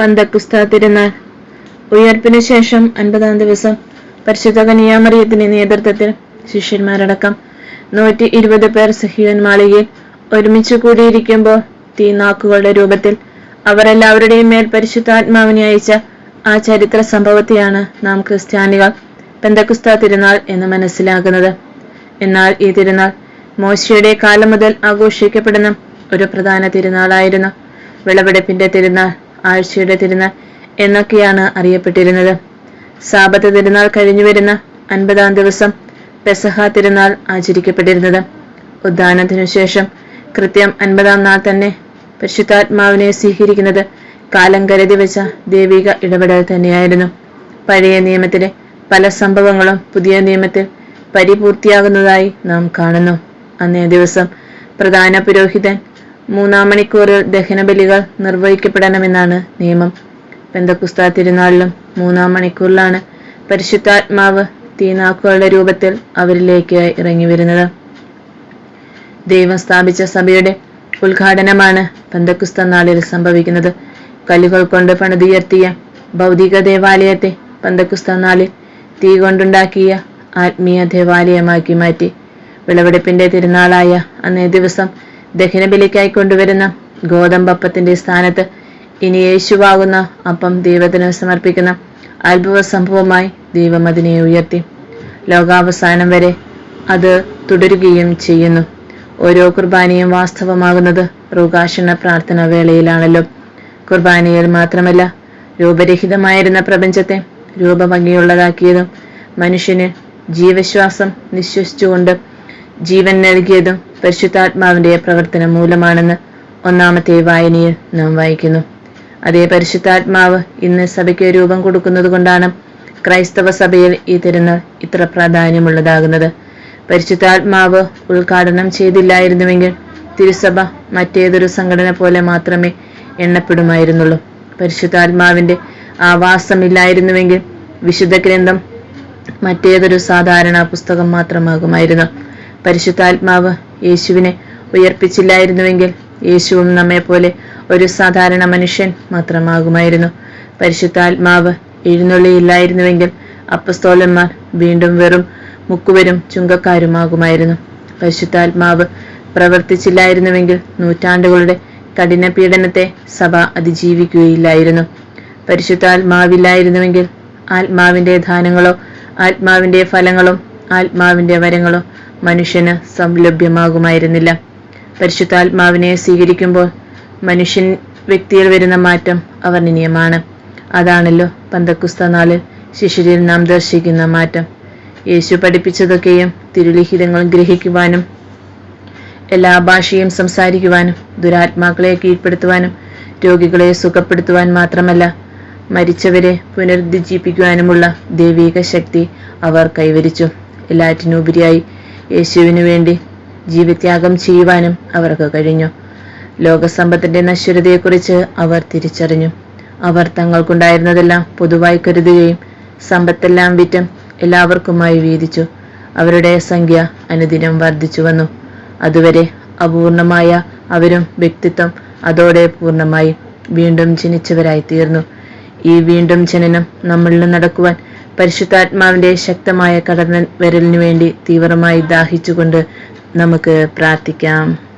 പന്തക്കുസ്ത തിരുനാൾ ഉയർപ്പിനു ശേഷം അൻപതാം ദിവസം പരിശുദ്ധ കനിയാമറിയത്തിന്റെ നേതൃത്വത്തിൽ ശിഷ്യന്മാരടക്കം നൂറ്റി ഇരുപത് പേർ സഹിയൻ മാളികയിൽ ഒരുമിച്ച് കൂടിയിരിക്കുമ്പോൾ തീനാക്കുകളുടെ രൂപത്തിൽ അവരെല്ലാവരുടെയും മേൽ പരിശുദ്ധാത്മാവിനെ അയച്ച ആ ചരിത്ര സംഭവത്തെയാണ് നാം ക്രിസ്ത്യാനികൾ പെന്തക്കുസ്ത തിരുനാൾ എന്ന് മനസ്സിലാക്കുന്നത്. എന്നാൽ ഈ തിരുനാൾ മോശയുടെ കാലം മുതൽ ആഘോഷിക്കപ്പെടുന്ന ഒരു പ്രധാന തിരുനാളായിരുന്നു വിളവെടുപ്പിന്റെ തിരുനാൾ. ആഴ്ചയുടെ തിരുനാൾ എന്നൊക്കെയാണ് അറിയപ്പെട്ടിരുന്നത്. സാപത്ത് തിരുനാൾ കഴിഞ്ഞു വരുന്ന അൻപതാം ദിവസം പെസഹ തിരുനാൾ ആചരിക്കപ്പെട്ടിരുന്നത്. ഉദ്ദാനത്തിനു ശേഷം കൃത്യം അൻപതാം നാൾ തന്നെ പരിശുദ്ധാത്മാവിനെ സ്വീകരിക്കുന്നത് കാലം കരുതി വെച്ച ദൈവിക ഇടപെടൽ തന്നെയായിരുന്നു. പഴയ നിയമത്തിലെ പല സംഭവങ്ങളും പുതിയ നിയമത്തിൽ പരിപൂർത്തിയാകുന്നതായി നാം കാണുന്നു. അന്നേ ദിവസം പ്രധാന പുരോഹിതൻ മൂന്നാം മണിക്കൂറിൽ ദഹനബലികൾ നിർവഹിക്കപ്പെടണമെന്നാണ് നിയമം. പെന്തക്കുസ്ത തിരുനാളിലും മൂന്നാം മണിക്കൂറിലാണ് പരിശുദ്ധാത്മാവ് തീനാക്കുകളുടെ രൂപത്തിൽ അവരിലേക്ക് ഇറങ്ങി വരുന്നത്. ദൈവം സ്ഥാപിച്ച സഭയുടെ ഉദ്ഘാടനമാണ് പെന്തക്കുസ്ത നാളിൽ സംഭവിക്കുന്നത്. കല്ലുകൾ കൊണ്ട് പണിതുയർത്തിയ ഭൗതിക ദേവാലയത്തെ പെന്തക്കുസ്ത നാളിൽ തീ കൊണ്ടുണ്ടാക്കിയ ആത്മീയ ദേവാലയമാക്കി മാറ്റി. വിളവെടുപ്പിന്റെ തിരുനാളായ അന്നേ ദിവസം ദഹനബലിക്കായി കൊണ്ടുവരുന്ന ഗോതമ്പപ്പത്തിന്റെ സ്ഥാനത്ത് ഇനി യേശുവാകുന്ന അപ്പം ദൈവത്തിന് സമർപ്പിക്കുന്ന അത്ഭുത സംഭവമായി ദൈവം അതിനെ ഉയർത്തി. ലോകാവസാനം വരെ അത് തുടരുകയും ചെയ്യുന്നു. ഓരോ കുർബാനയും വാസ്തവമാകുന്നത് റുകാഷണ പ്രാർത്ഥന വേളയിലാണല്ലോ. കുർബാനയിൽ മാത്രമല്ല രൂപരഹിതമായിരുന്ന പ്രപഞ്ചത്തെ രൂപഭംഗിയുള്ളതാക്കിയതും മനുഷ്യന് ജീവശ്വാസം നിശ്വസിച്ചുകൊണ്ട് ജീവൻ നൽകിയതും പരിശുദ്ധാത്മാവിന്റെ പ്രവർത്തനം മൂലമാണെന്ന് ഒന്നാമത്തെ വായനയിൽ നാം വായിക്കുന്നു. അതേ പരിശുദ്ധാത്മാവ് ഇന്ന് സഭയ്ക്ക് രൂപം കൊടുക്കുന്നത് കൊണ്ടാണ് ക്രൈസ്തവ സഭയിൽ ഈ തിരുനാൾ ഇത്ര പ്രാധാന്യമുള്ളതാകുന്നത്. പരിശുദ്ധാത്മാവ് ഉദ്ഘാടനം ചെയ്തില്ലായിരുന്നുവെങ്കിൽ തിരുസഭ മറ്റേതൊരു സംഘടന പോലെ മാത്രമേ എണ്ണപ്പെടുമായിരുന്നുള്ളൂ. പരിശുദ്ധാത്മാവിന്റെ ആവാസം ഇല്ലായിരുന്നുവെങ്കിൽ വിശുദ്ധ ഗ്രന്ഥം മറ്റേതൊരു സാധാരണ പുസ്തകം മാത്രമാകുമായിരുന്നു. പരിശുദ്ധാത്മാവ് യേശുവിനെ ഉയർപ്പിച്ചില്ലായിരുന്നുവെങ്കിൽ യേശുവും നമ്മെപ്പോലെ ഒരു സാധാരണ മനുഷ്യൻ മാത്രമാകുമായിരുന്നു. പരിശുദ്ധാത്മാവ് എഴുന്നള്ളിയില്ലായിരുന്നുവെങ്കിൽ അപ്പസ്തോലന്മാർ വീണ്ടും വെറും മുക്കുവരും ചുങ്കക്കാരുമാകുമായിരുന്നു. പരിശുദ്ധാത്മാവ് പ്രവർത്തിച്ചില്ലായിരുന്നുവെങ്കിൽ നൂറ്റാണ്ടുകളുടെ കഠിന പീഡനത്തെ സഭ അതിജീവിക്കുകയില്ലായിരുന്നു. പരിശുദ്ധാത്മാവില്ലായിരുന്നുവെങ്കിൽ ആത്മാവിന്റെ ദാനങ്ങളോ ആത്മാവിന്റെ ഫലങ്ങളോ ആത്മാവിന്റെ വരങ്ങളോ മനുഷ്യന് സംലഭ്യമാകുമായിരുന്നില്ല. പരിശുദ്ധാത്മാവിനെ സ്വീകരിക്കുമ്പോൾ മനുഷ്യൻ വ്യക്തിയിൽ വരുന്ന മാറ്റം അവർണനീയമാണ്. അതാണല്ലോ പന്തക്കുസ്ത നാളിൽ ശിശുരിൽ നാം ദർശിക്കുന്ന മാറ്റം. യേശു പഠിപ്പിച്ചതൊക്കെയും തിരുലിഖിതങ്ങൾ ഗ്രഹിക്കുവാനും എല്ലാ ഭാഷയും സംസാരിക്കുവാനും ദുരാത്മാക്കളെ കീഴ്പ്പെടുത്തുവാനും രോഗികളെ സുഖപ്പെടുത്തുവാൻ മാത്രമല്ല മരിച്ചവരെ പുനരുജ്ജീവിപ്പിക്കുവാനുമുള്ള ദൈവിക ശക്തി അവർ കൈവരിച്ചു. എല്ലാറ്റിനുപരിയായി യേശുവിനു വേണ്ടി ജീവത്യാഗം ചെയ്യുവാനും അവർക്ക് കഴിഞ്ഞു. ലോകസമ്പത്തിന്റെ നശ്വരതയെക്കുറിച്ച് അവർ തിരിച്ചറിഞ്ഞു. അവർ തങ്ങൾക്കുണ്ടായിരുന്നതെല്ലാം പൊതുവായി കരുതുകയും സമ്പത്തെല്ലാം വിറ്റും എല്ലാവർക്കുമായി വീതിച്ചു. അവരുടെ സംഖ്യ അനുദിനം വർദ്ധിച്ചു വന്നു. അതുവരെ അപൂർണമായ അവരും വ്യക്തിത്വം അതോടെ പൂർണമായി വീണ്ടും ജനിച്ചവരായി തീർന്നു ഈ വീണ്ടും ജനനം നമ്മളിൽ നടക്കുവാൻ പരിശുദ്ധാത്മാവിന്റെ ശക്തമായ കടന്നൽ വരലിനു വേണ്ടി തീവ്രമായി ദാഹിച്ചുകൊണ്ട് നമുക്ക് പ്രാർത്ഥിക്കാം.